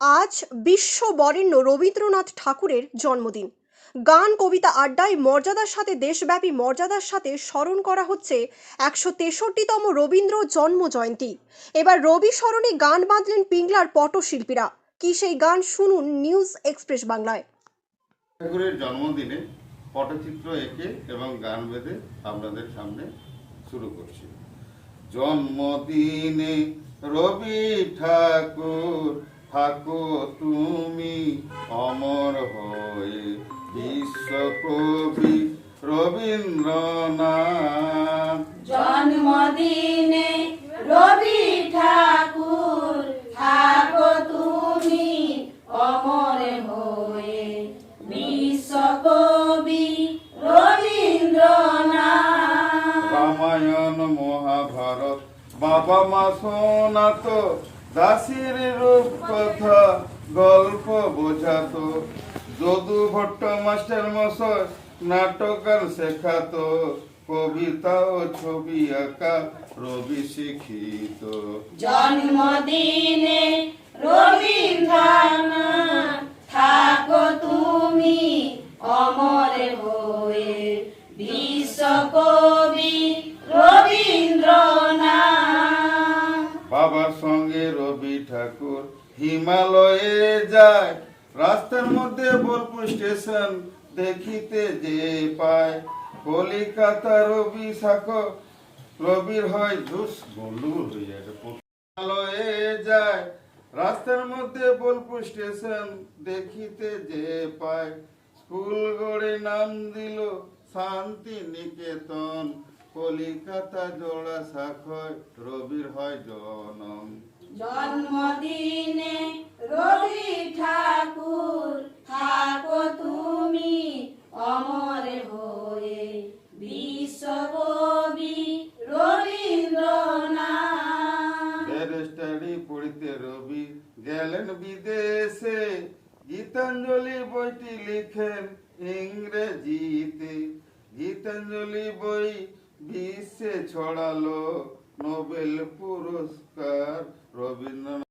আজ বিশ্ব বরেণ্য রবীন্দ্রনাথ ঠাকুরের জন্মদিন। গান, কবিতা, আড্ডায় মর্যাদার সাথে, দেশব্যাপী মর্যাদার সাথে স্মরণ করা হচ্ছে একশো তেষট্টিতম রবীন্দ্র জন্ম জয়ন্তী। এবার রবি স্মরণে গান বাঁধলেন পিংলার পটশিল্পীরা। কি সেই গান শুনুন নিউজ এক্সপ্রেস বাংলায়। ঠাকুরের জন্মদিনে পটচিত্র এঁকে এবং গান বেঁধে আপনাদের সামনে শুরু করছি। জন্মদিনে রবি ঠাকুর থাকো তুমি অমর হয়ে বিশ্বকবি রবীন্দ্রনাথ। জন্মদিনে রবি ঠাকুর থাকো তুমি অমর হয়ে বিশ্বকবি রবীন্দ্রনাথ। রামায়ণ মহাভারত বাবা মা শোনাত দাসির রূপ কথা গল্প বোঝাতো। যদু ভট্ট মাস্টার মশাই নাটকার শেখাত। কবিতা ও ছবি আঁকা রবি শিখিত। জন্মদিনে রবি ঠাকুর। হিমালয়ে যায়, রাস্তার মধ্যে বোলপুর স্টেশন দেখিতে যে পায়। কলিকাতা রবি শাখ রবির হয় বলু হয়ে হিমালয়ে যায়, রাস্তার মধ্যে বোলপুর স্টেশন দেখিতে যে পায়। স্কুল গড়ে নাম দিল শান্তি নিকেতন কলিকাতা জোড়া শাখয় রবির হয় জনম। জন্মদিনে রবি ঠাকুর থাকো তুমি অমর হয়ে। বিশ্বকবি রবীন্দ্রনাথ। ব্যারিস্টারি পড়িতে রবি গেলেন বিদেশে। গীতাঞ্জলি বইটি লিখেন ইংরেজিতে। গীতাঞ্জলি বই বিশ্বে ছড়ালো নোবেল পুরস্কার রবীন্দ্রনাথ